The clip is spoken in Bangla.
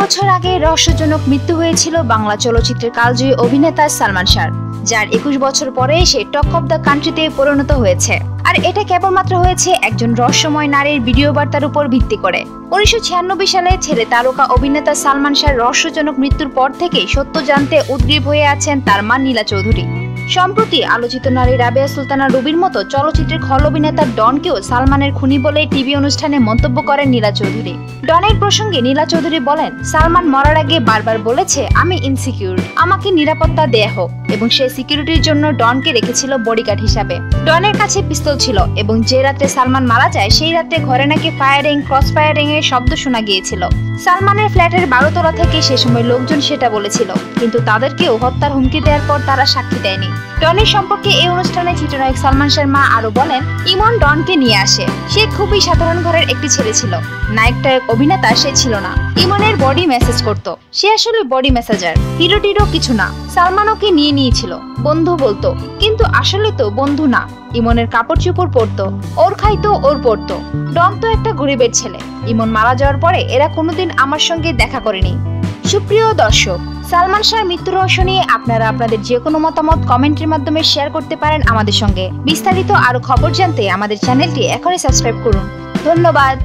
বছর আগে রহস্যজনক মৃত্যু হয়েছিল বাংলা চলচ্চিত্রের কালজয়ী অভিনেতা সালমান শাহ, যার একুশ বছর পরে সে টক অব দ্য কান্ট্রিতে পরিণত হয়েছে। আর এটা কেবলমাত্র হয়েছে একজন রহস্যময় নারীর ভিডিও বার্তার উপর ভিত্তি করে। উনিশশো ছিয়ানব্বই সালে ছেলে তারকা অভিনেতা সালমান শাহর রহস্যজনক মৃত্যুর পর থেকে সত্য জানতে উদ্গ্রীব হয়ে আছেন তার মা নীলা চৌধুরী। সম্প্রতি আলোচিত নারী রাবেয়া সুলতানা রুবির মতো চলচ্চিত্রের খল অভিনেতা ডনকেও সালমানের খুনি বলে টিভি অনুষ্ঠানে মন্তব্য করেন নীলা চৌধুরী। ডনের প্রসঙ্গে নীলা চৌধুরী বলেন, সালমান মরার আগে বারবার বলেছে, আমি ইনসিকিউর আমাকে নিরাপত্তা দেয়া হোক। এবং সে সিকিউরিটির জন্য ডনকে রেখেছিল বডিগার্ড হিসাবে। ডনের কাছে পিস্তল ছিল এবং যে রাতে সালমান মারা যায়, সেই রাতে ঘরে নাকি ফায়ারিং, ক্রস ফায়ারিং এর শব্দ শোনা গিয়েছিল। সালমানের ফ্ল্যাটের বারোতলা থেকে সে সময় লোকজন সেটা বলেছিল, কিন্তু তাদেরকেও হত্যার হুমকি দেওয়ার পর তারা সাক্ষী দেয়নি। ডনের সম্পর্কে এই অনুষ্ঠানে চিত্রনায়ক সালমান শাহর মা আরও বলেন, ইমন ডনকে নিয়ে আসে। সে খুবই সাধারণ ঘরের একটি ছেলে ছিল। নায়কটা এক অভিনেতা সে ছিল না। ইমনের বডি মেসেজ করত। সে আসলে বডি মেসেজার হিরো টিরো কিছু না। সালমান ওকে নিয়ে নিয়েছিল। বন্ধু বলতো, কিন্তু আসলে তো বন্ধু না। ইমনের কাপড় চোপড় পরতো, ওর খাইতো, ওর পরতো। ডন তো একটা গরিবের ছেলে। ইমন মারা যাওয়ার পরে এরা কোনোদিন আমার সঙ্গে দেখা করেনি। সুপ্রিয় দর্শক, সালমান শাহর মৃত্যু রহস্য নিয়ে আপনারা আপনাদের যে কোনো মতামত কমেন্টের মাধ্যমে শেয়ার করতে পারেন আমাদের সঙ্গে। বিস্তারিত আরও খবর জানতে আমাদের চ্যানেলটি এখনই সাবস্ক্রাইব করুন। ধন্যবাদ।